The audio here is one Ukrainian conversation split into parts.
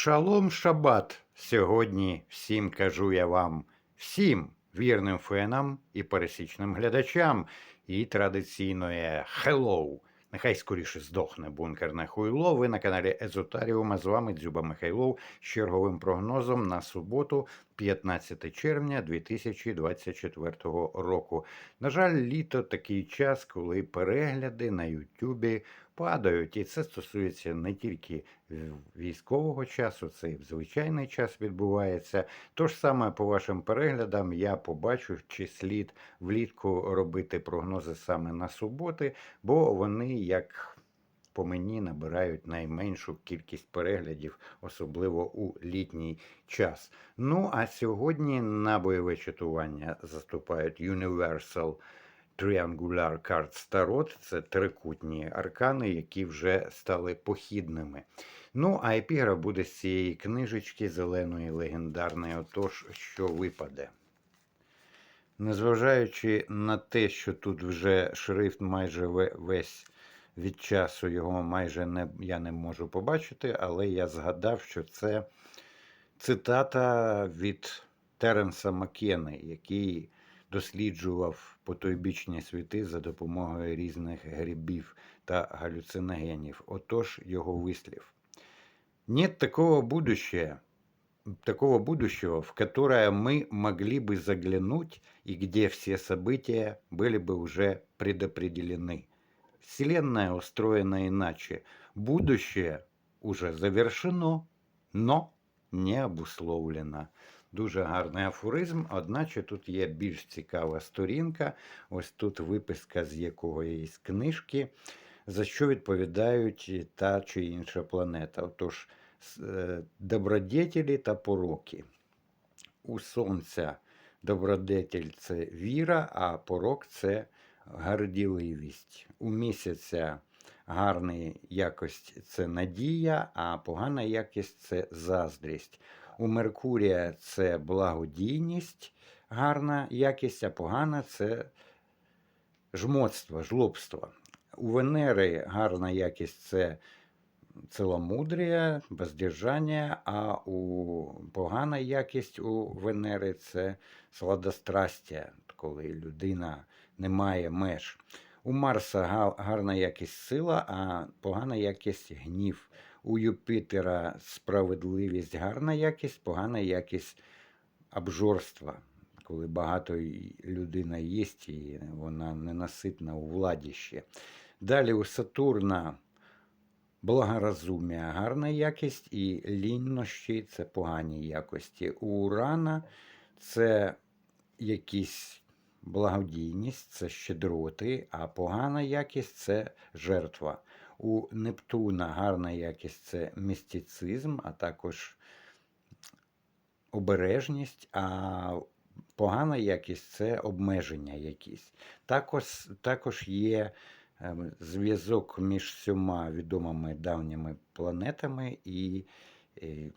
Шалом шабат! Сьогодні всім кажу я вам, всім вірним фенам і пересічним глядачам, і традиційної hello. Нехай скоріше здохне бункерне хуйло. Ви на каналі Езотаріума. З вами Дзюба Михайлов з черговим прогнозом на суботу, 15 червня 2024 року. На жаль, літо такий час, коли перегляди на Ютубі падають, і це стосується не тільки військового часу, це і в звичайний час відбувається. Тож саме по вашим переглядам я побачу, чи слід влітку робити прогнози саме на суботи, бо вони як. По мені набирають найменшу кількість переглядів, особливо у літній час. Ну а сьогодні на бойове чатування заступають Universal Triangular Cards Tarot. Це трикутні аркани, які вже стали похідними. Ну, а епіграф буде з цієї книжечки зеленої легендарної, отож, що випаде. Незважаючи на те, що тут вже шрифт майже весь від часу його майже не, я не можу побачити, але я згадав, що це цитата від Теренса Маккени, який досліджував потойбічні світи за допомогою різних грибів та галюциногенів. Отож його вислів. Нет такого будущего, такого будущего, в которое мы могли бы заглянуть и где все события были бы уже предопределены. Вселенная устроена иначе. Будущее уже завершено, но не обусловлено. Дуже гарний афоризм, одначе тут є більш цікава сторінка. Ось тут виписка з якоїсь книжки, за що відповідають та чи інша планета. Отож, е, добродетелі та пороки. У Сонця добродетель це віра, а порок це горділивість. У місяця гарна якость це надія, а погана якість це заздрість. У Меркурія це благодійність, гарна якість, а погана це жмотство, жлобство. У Венери гарна якість це целомудрія, бездержання, а у погана якість у Венери це сладострастя, коли людина не має меж. У Марса гарна якість сила, а погана якість гнів. У Юпітера справедливість гарна якість, погана якість обжорства, коли багато людина їсть і вона ненаситна у владі ще. Далі у Сатурна благорозумія гарна якість і ліннощі це погані якості. У Урана це якісь благодійність, це щедроти, а погана якість це жертва. У Нептуна гарна якість це містицизм, а також обережність, а погана якість це обмеження якісь. Також, також є ем, зв'язок між всіма відомими давніми планетами і е,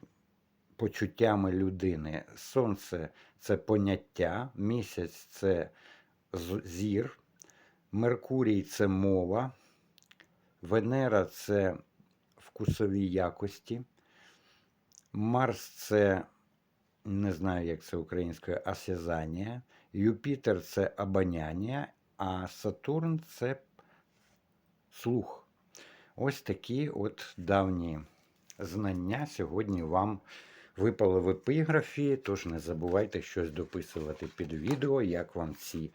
почуттями людини. Сонце це поняття, місяць це зір, Меркурій це мова. Венера це вкусові якості. Марс це, не знаю, як це українською, осязання. Юпітер це обоняння, а Сатурн це слух. Ось такі от давні знання сьогодні вам випали в епіграфі. Тож не забувайте щось дописувати під відео, як вам ці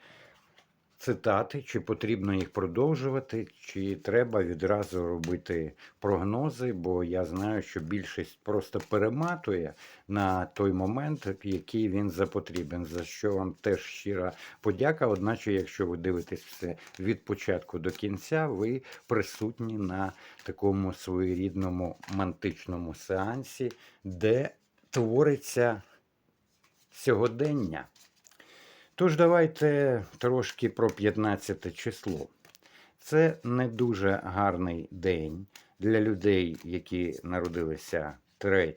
цитати, чи потрібно їх продовжувати, чи треба відразу робити прогнози, бо я знаю, що більшість просто перематує на той момент, який він запотрібен. За що вам теж щира подяка. Одначе, якщо ви дивитесь все від початку до кінця, ви присутні на такому своєрідному мантичному сеансі, де твориться сьогодення. Тож, давайте трошки про 15 число. Це не дуже гарний день для людей, які народилися 3,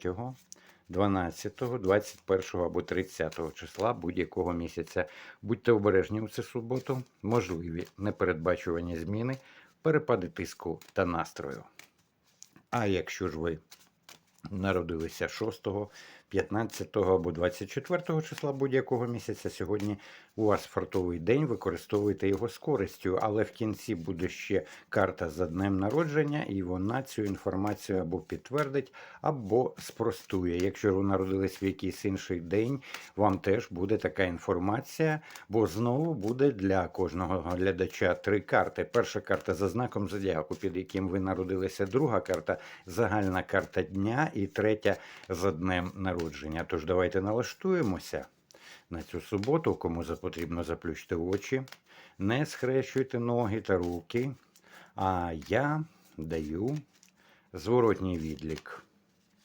12, 21 або 30 числа будь-якого місяця. Будьте обережні у цю суботу, можливі непередбачувані зміни, перепади тиску та настрою. А якщо ж ви народилися 6, 15 або 24 числа будь-якого місяця. Сьогодні у вас фартовий день, використовуйте його з користю, але в кінці буде ще карта за днем народження, і вона цю інформацію або підтвердить, або спростує. Якщо ви народились в якийсь інший день, вам теж буде така інформація, бо знову буде для кожного глядача три карти. Перша карта за знаком зодіаку, під яким ви народилися, друга карта загальна карта дня, і третя за днем народження. Тож давайте налаштуємося на цю суботу, кому потрібно заплющити очі, не схрещуйте ноги та руки. А я даю зворотній відлік.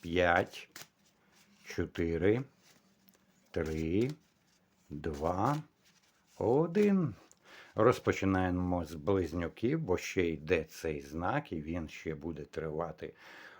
5, 4, 3, 2, 1. Розпочинаємо з близнюків, бо ще йде цей знак, і він ще буде тривати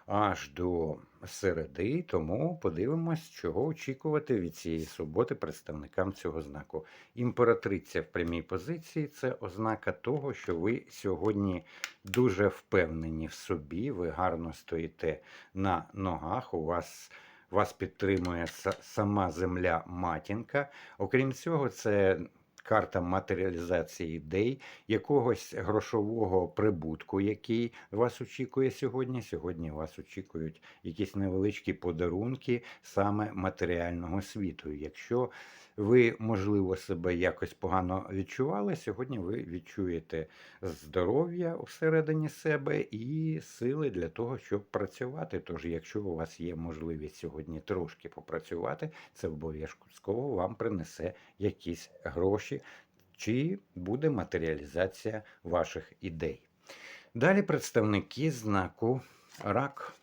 аж до середи. Тому подивимось, чого очікувати від цієї суботи представникам цього знаку. Імператриця в прямій позиції це ознака того, що ви сьогодні дуже впевнені в собі, ви гарно стоїте на ногах. У вас вас підтримує сама земля матінка. Окрім цього, це карта матеріалізації ідей, якогось грошового прибутку, який вас очікує сьогодні. Сьогодні вас очікують якісь невеличкі подарунки саме матеріального світу. Якщо ви, можливо, себе якось погано відчували, сьогодні ви відчуєте здоров'я всередині себе і сили для того, щоб працювати. Тож, якщо у вас є можливість сьогодні трошки попрацювати, це обов'язково вам принесе якісь гроші, чи буде матеріалізація ваших ідей. Далі представники знаку рак.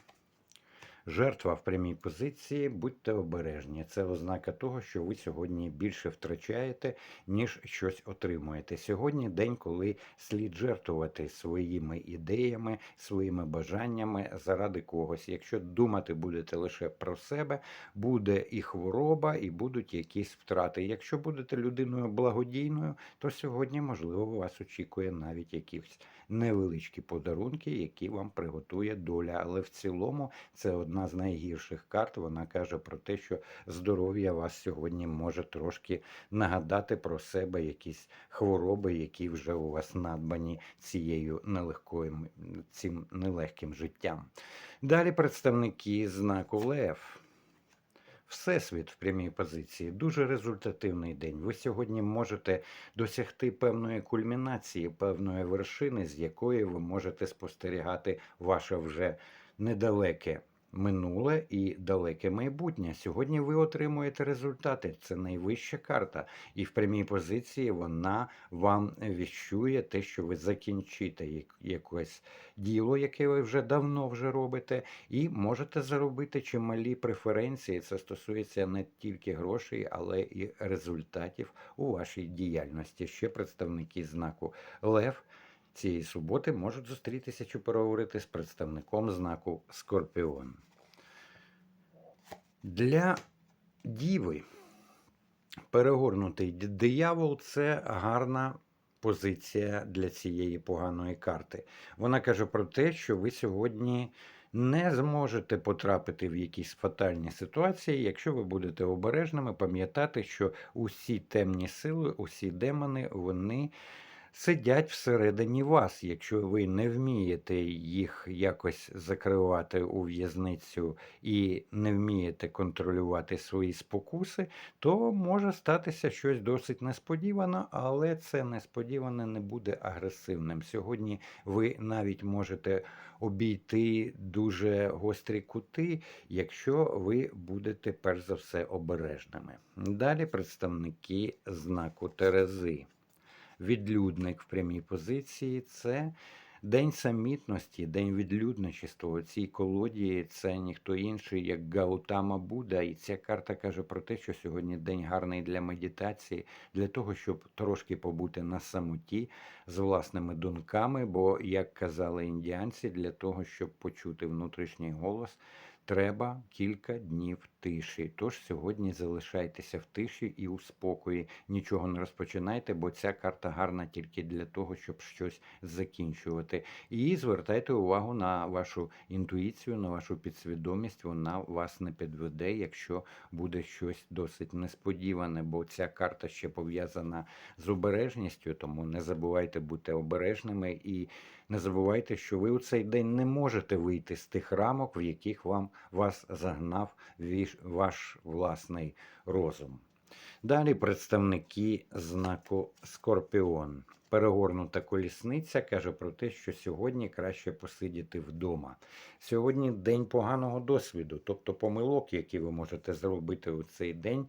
Жертва в прямій позиції, будьте обережні. Це ознака того, що ви сьогодні більше втрачаєте, ніж щось отримуєте. Сьогодні день, коли слід жертвувати своїми ідеями, своїми бажаннями заради когось. Якщо думати будете лише про себе, буде і хвороба, і будуть якісь втрати. Якщо будете людиною благодійною, то сьогодні, можливо, вас очікує навіть якісь невеличкі подарунки, які вам приготує доля. Але в цілому це одна з найгірших карт. Вона каже про те, що здоров'я вас сьогодні може трошки нагадати про себе якісь хвороби, які вже у вас надбані цією нелегкою цим нелегким життям. Далі представники знаку Лев. Всесвіт в прямій позиції дуже результативний день. Ви сьогодні можете досягти певної кульмінації, певної вершини, з якої ви можете спостерігати ваше вже недалеке минуле і далеке майбутнє. Сьогодні ви отримуєте результати. Це найвища карта, і в прямій позиції вона вам віщує те, що ви закінчите якесь діло, яке ви вже давно вже робите, і можете заробити чималі преференції. Це стосується не тільки грошей, але і результатів у вашій діяльності. Ще представники знаку Лев. Цієї суботи можуть зустрітися чи переговорити з представником знаку Скорпіон. Для діви перегорнутий диявол це гарна позиція для цієї поганої карти. Вона каже про те, що ви сьогодні не зможете потрапити в якісь фатальні ситуації, якщо ви будете обережними, пам'ятати, що усі темні сили, усі демони, вони сидять всередині вас. Якщо ви не вмієте їх якось закривати у в'язницю і не вмієте контролювати свої спокуси, то може статися щось досить несподівано, але це несподіване не буде агресивним. Сьогодні ви навіть можете обійти дуже гострі кути, якщо ви будете перш за все обережними. Далі представники знаку Терези відлюдник в прямій позиції це день самітності, день відлюдничества. Цій колоді це ніхто інший, як Гаутама Будда. І ця карта каже про те, що сьогодні день гарний для медитації, для того, щоб трошки побути на самоті з власними думками. Бо, як казали індіанці, для того, щоб почути внутрішній голос. Треба кілька днів тиші. Тож сьогодні залишайтеся в тиші і у спокої. Нічого не розпочинайте, бо ця карта гарна тільки для того, щоб щось закінчувати. І звертайте увагу на вашу інтуїцію, на вашу підсвідомість. Вона вас не підведе, якщо буде щось досить несподіване, бо ця карта ще пов'язана з обережністю, тому не забувайте бути обережними і не забувайте, що ви у цей день не можете вийти з тих рамок, в яких вам вас загнав ваш власний розум. Далі представники знаку Скорпіон. Перегорнута колісниця каже про те, що сьогодні краще посидіти вдома. Сьогодні день поганого досвіду, тобто помилок, які ви можете зробити у цей день,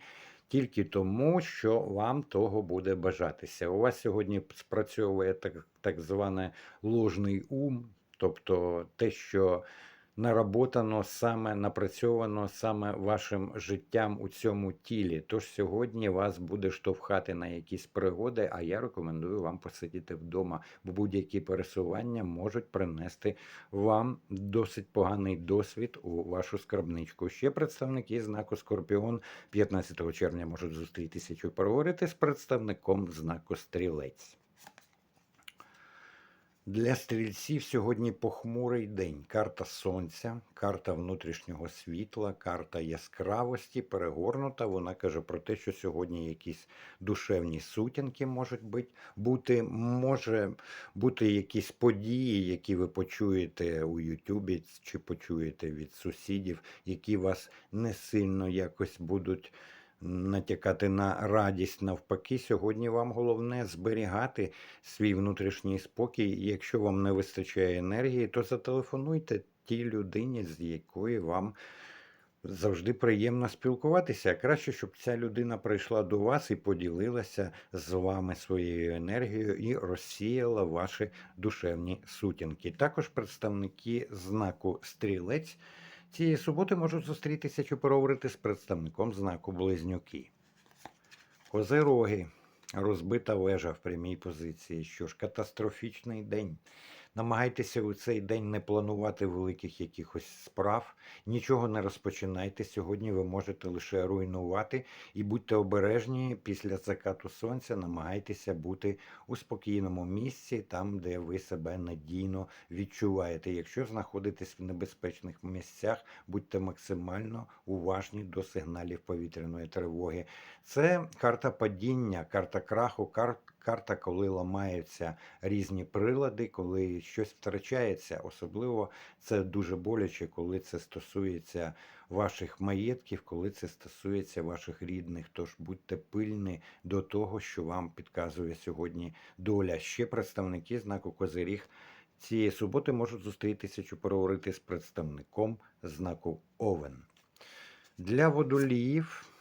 тільки тому, що вам того буде бажатися. У вас сьогодні спрацьовує так, так зване ложний ум, тобто те, що наработано саме напрацьовано саме вашим життям у цьому тілі. Тож сьогодні вас буде штовхати на якісь пригоди, а я рекомендую вам посидіти вдома, бо будь-які пересування можуть принести вам досить поганий досвід у вашу скарбничку. Ще представники знаку Скорпіон 15 червня можуть зустрітися чи поговорити з представником знаку Стрілець. Для стрільців сьогодні похмурий день. Карта сонця, карта внутрішнього світла, карта яскравості перегорнута. Вона каже про те, що сьогодні якісь душевні сутінки можуть бути, може бути якісь події, які ви почуєте у Ютубі чи почуєте від сусідів, які вас не сильно якось будуть натякати на радість. Навпаки, сьогодні вам головне зберігати свій внутрішній спокій. Якщо вам не вистачає енергії, то зателефонуйте тій людині, з якою вам завжди приємно спілкуватися. Краще, щоб ця людина прийшла до вас і поділилася з вами своєю енергією і розсіяла ваші душевні сутінки. Також представники знаку стрілець. Цієї суботи можуть зустрітися чи поговорити з представником знаку Близнюки. Козироги. Розбита вежа в прямій позиції. Що ж, катастрофічний день. Намагайтеся у цей день не планувати великих якихось справ, нічого не розпочинайте. Сьогодні ви можете лише руйнувати і будьте обережні після закату сонця. Намагайтеся бути у спокійному місці, там, де ви себе надійно відчуваєте. Якщо знаходитесь в небезпечних місцях, будьте максимально уважні до сигналів повітряної тривоги. Це карта падіння, карта краху, кар- карта, коли ламаються різні прилади, коли щось втрачається. Особливо це дуже боляче, коли це стосується ваших маєтків, коли це стосується ваших рідних. Тож будьте пильні до того, що вам підказує сьогодні доля. Ще представники знаку Козиріг цієї суботи можуть зустрітися чи поговорити з представником знаку Овен. Для водоліїв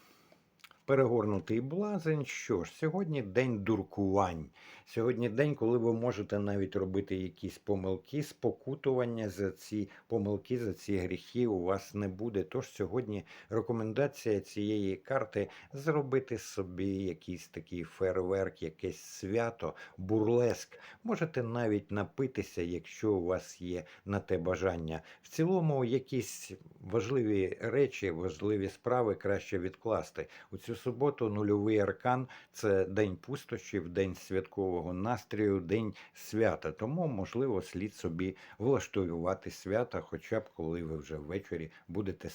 перегорнутий блазень. Що ж, сьогодні день дуркувань. Сьогодні день, коли ви можете навіть робити якісь помилки, спокутування за ці помилки, за ці гріхи у вас не буде. Тож сьогодні рекомендація цієї карти зробити собі якийсь такий фейерверк, якесь свято, бурлеск. Можете навіть напитися, якщо у вас є на те бажання. В цілому, якісь важливі речі, важливі справи краще відкласти. У цю суботу нульовий аркан це день пустощів, день святкового настрою, день свята. Тому, можливо, слід собі влаштувати свята, хоча б коли ви вже ввечері будете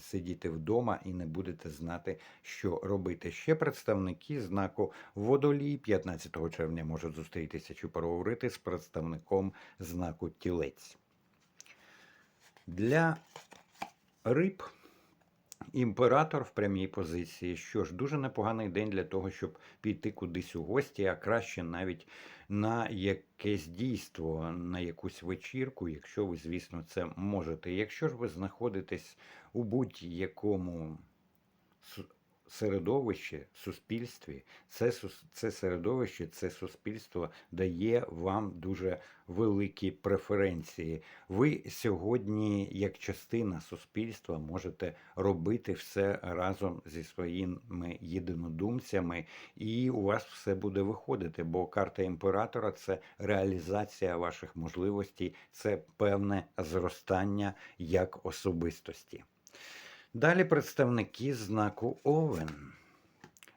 сидіти вдома і не будете знати, що робити. Ще представники знаку водолій 15 червня можуть зустрітися чи поговорити з представником знаку тілець. Для риб імператор в прямій позиції. Що ж, дуже непоганий день для того, щоб піти кудись у гості, а краще навіть на якесь дійство, на якусь вечірку, якщо ви, звісно, це можете. Якщо ж ви знаходитесь у будь-якому середовище, суспільстві, це, це середовище, це суспільство дає вам дуже великі преференції. Ви сьогодні, як частина суспільства, можете робити все разом зі своїми єдинодумцями, і у вас все буде виходити, бо карта імператора це реалізація ваших можливостей, це певне зростання як особистості. Далі представники знаку Овен.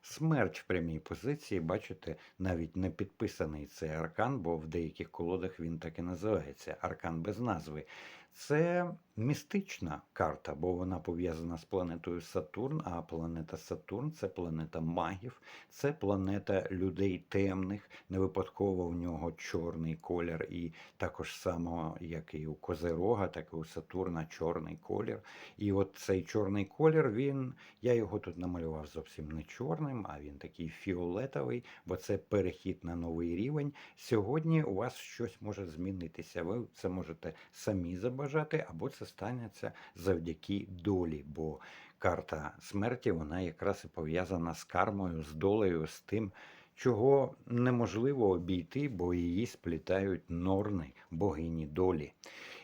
Смерть в прямій позиції, бачите, навіть не підписаний цей аркан, бо в деяких колодах він так і називається аркан без назви. Це містична карта, бо вона пов'язана з планетою Сатурн, а планета Сатурн це планета магів, це планета людей темних. Не випадково в нього чорний колір, і також само, як і у Козерога, так і у Сатурна чорний колір. І от цей чорний колір, він, я його тут намалював зовсім не чорним, а він такий фіолетовий, бо це перехід на новий рівень. Сьогодні у вас щось може змінитися. Ви це можете самі забажати, або це станеться завдяки долі. бо карта смерті вона якраз і пов'язана з кармою, з долею, з тим, чого неможливо обійти, бо її сплітають норни, богині долі.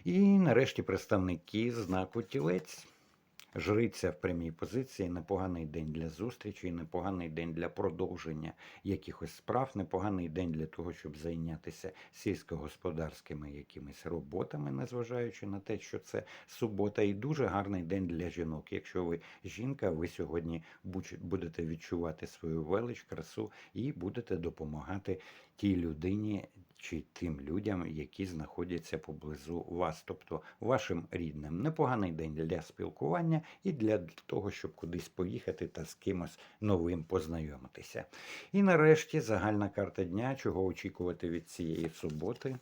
І нарешті представники знаку тілець. Жриця в прямій позиції непоганий день для зустрічі, непоганий день для продовження якихось справ, непоганий день для того, щоб зайнятися сільськогосподарськими якимись роботами, незважаючи на те, що це субота, і дуже гарний день для жінок. Якщо ви жінка, ви сьогодні будете відчувати свою велич, красу і будете допомагати тій людині чи тим людям, які знаходяться поблизу вас, тобто вашим рідним. Непоганий день для спілкування і для того, щоб кудись поїхати та з кимось новим познайомитися. І нарешті загальна карта дня, чого очікувати від цієї суботи.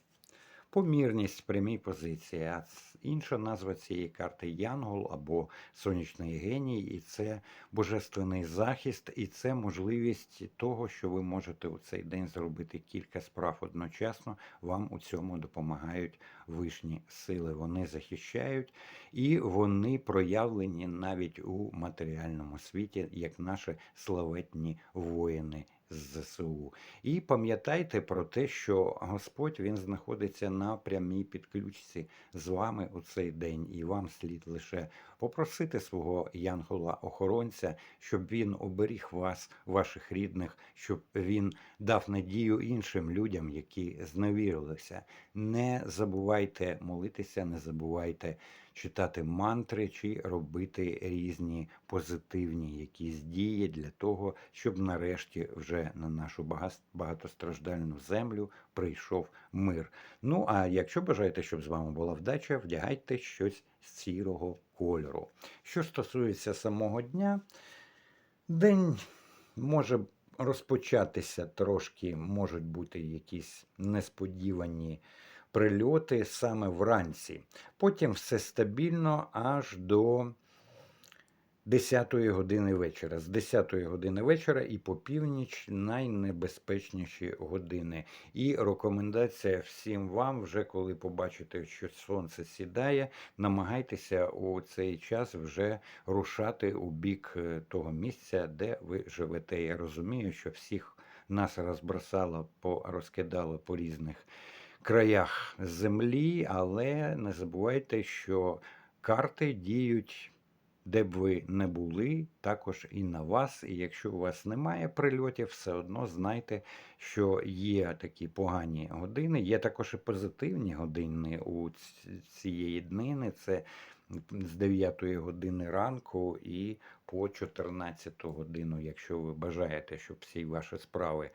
Помірність в прямій позиції. А інша назва цієї карти Янгол або сонячний геній, і це божественний захист, і це можливість того, що ви можете у цей день зробити кілька справ одночасно. Вам у цьому допомагають вишні сили. Вони захищають і вони проявлені навіть у матеріальному світі, як наші славетні воїни з ЗСУ. І пам'ятайте про те, що Господь він знаходиться на прямій підключці з вами у цей день, і вам слід лише попросити свого янгола-охоронця, щоб він оберіг вас, ваших рідних, щоб він дав надію іншим людям, які зневірилися. Не забувайте молитися, не забувайте читати мантри чи робити різні позитивні якісь дії для того, щоб нарешті вже на нашу багатостраждальну землю прийшов мир. Ну а якщо бажаєте, щоб з вами була вдача, вдягайте щось з сірого кольору. Що стосується самого дня, день може розпочатися трошки, можуть бути якісь несподівані прильоти саме вранці. Потім все стабільно аж до 10 години вечора. З 10 години вечора і по північ найнебезпечніші години. І рекомендація всім вам, вже коли побачите, що сонце сідає, намагайтеся у цей час вже рушати у бік е, того місця, де ви живете. Я розумію, що всіх нас розбросало, по, розкидало по різних краях землі, але не забувайте, що карти діють. Де б ви не були, також і на вас. І якщо у вас немає прильотів, все одно знайте, що є такі погані години. Є також і позитивні години у цієї днини. Це з 9 години ранку і по 14 годину, якщо ви бажаєте, щоб всі ваші справи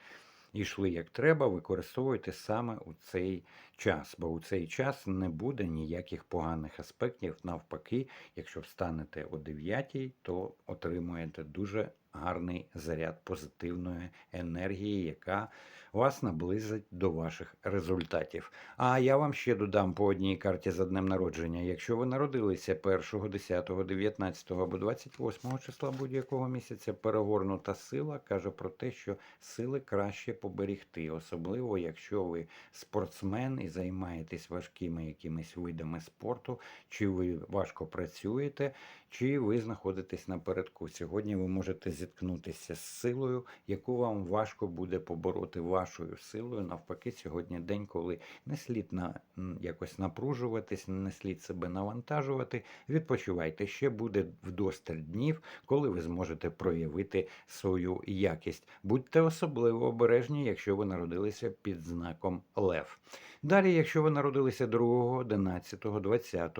йшли як треба, використовуйте саме у цей час, бо у цей час не буде ніяких поганих аспектів. Навпаки, якщо встанете о 9, то отримуєте дуже гарний заряд позитивної енергії, яка вас наблизить до ваших результатів. А я вам ще додам по одній карті за днем народження. Якщо ви народилися 1, 10, 19 або 28 числа будь-якого місяця, перегорнута сила каже про те, що сили краще поберігти, особливо якщо ви спортсмен і займаєтесь важкими якимись видами спорту, чи ви важко працюєте, чи ви знаходитесь напередку. Сьогодні ви можете зі зіткнутися з силою, яку вам важко буде побороти вашою силою. Навпаки, сьогодні день, коли не слід на якось напружуватись, не слід себе навантажувати. Відпочивайте. Ще буде вдосталь днів, коли ви зможете проявити свою якість. Будьте особливо обережні, якщо ви народилися під знаком Лев. Далі, якщо ви народилися 2, 11, 20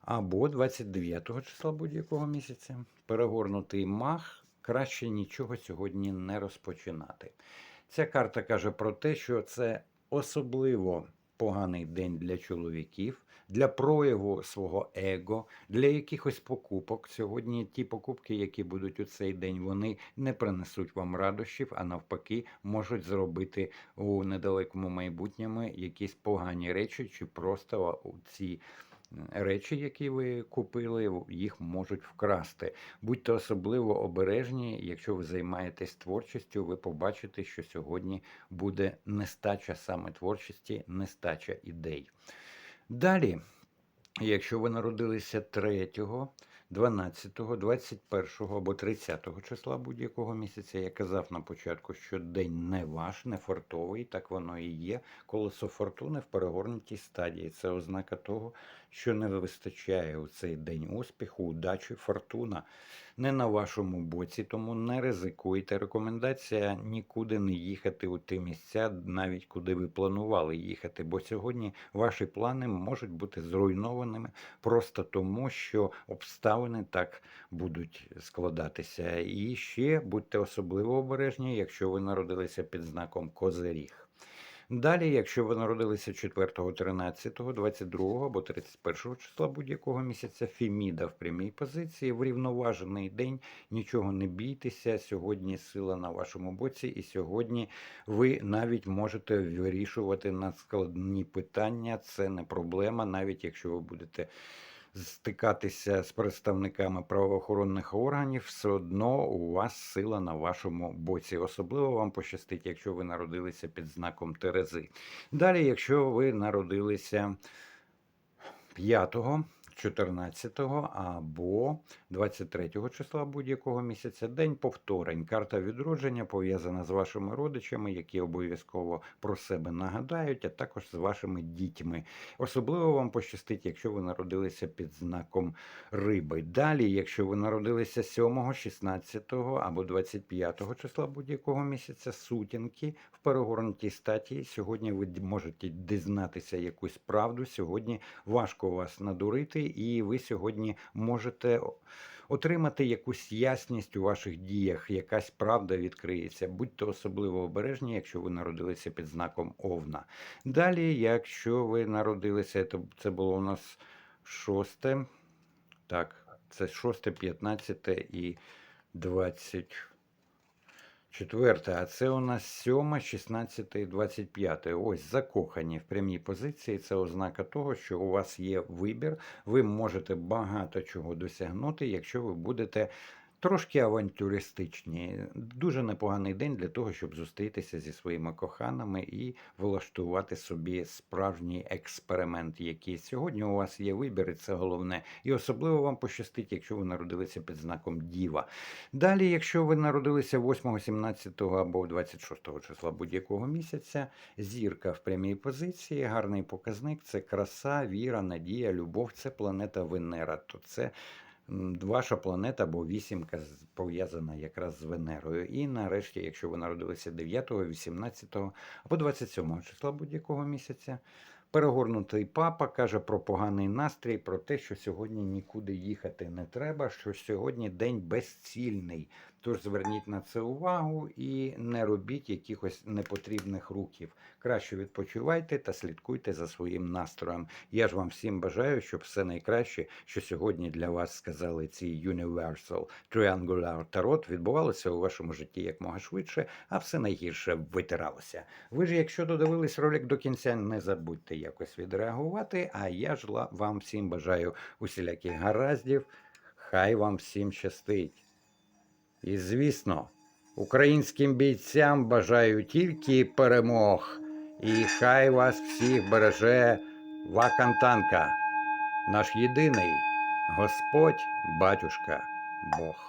або 29 числа будь-якого місяця, перегорнутий мах, краще нічого сьогодні не розпочинати. Ця карта каже про те, що це особливо поганий день для чоловіків, для прояву свого его, для якихось покупок. Сьогодні ті покупки, які будуть у цей день, вони не принесуть вам радощів, а навпаки, можуть зробити у недалекому майбутньому якісь погані речі, чи просто у ці речі, які ви купили, їх можуть вкрасти. Будьте особливо обережні, якщо ви займаєтесь творчістю, ви побачите, що сьогодні буде нестача саме творчості, нестача ідей. Далі, якщо ви народилися 3, 12, 21 або 30 числа будь-якого місяця, я казав на початку, що день не ваш, не фортовий, так воно і є. Колесо фортуни в перегорнутій стадії. Це ознака того, що не вистачає у цей день успіху, удачі, фортуна не на вашому боці, тому не ризикуйте. Рекомендація нікуди не їхати у ті місця, навіть куди ви планували їхати, бо сьогодні ваші плани можуть бути зруйнованими просто тому, що обставини так будуть складатися. І ще будьте особливо обережні, якщо ви народилися під знаком Козиріг. Далі, якщо ви народилися 4, 13, 22 або 31 числа будь-якого місяця, Феміда в прямій позиції, врівноважений день, нічого не бійтеся. Сьогодні сила на вашому боці, і сьогодні ви навіть можете вирішувати надскладні питання. Це не проблема, навіть якщо ви будете стикатися з представниками правоохоронних органів, все одно у вас сила на вашому боці. Особливо вам пощастить, якщо ви народилися під знаком Терези. Далі, якщо ви народилися 5 14 або 23 числа будь-якого місяця день повторень. Карта відродження пов'язана з вашими родичами, які обов'язково про себе нагадають, а також з вашими дітьми. Особливо вам пощастить, якщо ви народилися під знаком риби. Далі, якщо ви народилися 7, 16 або 25 числа будь-якого місяця, сутінки в перегорнутій статі. Сьогодні ви можете дізнатися якусь правду. Сьогодні важко вас надурити, і ви сьогодні можете отримати якусь ясність у ваших діях, якась правда відкриється. Будьте особливо обережні, якщо ви народилися під знаком Овна. Далі, якщо ви народилися, то це було у нас шосте. Так, це шосте, 15 і 20. Четверте, а це у нас 7, 16 і 25. Ось закохані в прямій позиції. Це ознака того, що у вас є вибір. Ви можете багато чого досягнути, якщо ви будете трошки авантюристичні. Дуже непоганий день для того, щоб зустрітися зі своїми коханими і влаштувати собі справжній експеримент, який сьогодні у вас є вибір, і це головне. І особливо вам пощастить, якщо ви народилися під знаком Діва. Далі, якщо ви народилися 8, 17 або 26 числа будь-якого місяця, зірка в прямій позиції, гарний показник це краса, віра, надія, любов, це планета Венера. То це ваша планета або вісімка пов'язана якраз з Венерою. І нарешті, якщо ви народилися 9, 18 або 27 числа будь-якого місяця, перегорнутий папа каже про поганий настрій, про те, що сьогодні нікуди їхати не треба, що сьогодні день безцільний. Тож зверніть на це увагу і не робіть якихось непотрібних рухів. Краще відпочивайте та слідкуйте за своїм настроєм. Я ж вам всім бажаю, щоб все найкраще, що сьогодні для вас сказали ці Universal Triangular Tarot, відбувалося у вашому житті якмога швидше, а все найгірше витиралося. Ви ж, якщо додивились ролик до кінця, не забудьте якось відреагувати. А я ж вам всім бажаю усіляких гараздів. Хай вам всім щастить. І звісно, українським бійцям бажаю тільки перемог. І хай вас всіх береже Вакантанка, наш єдиний Господь, батюшка, Бог.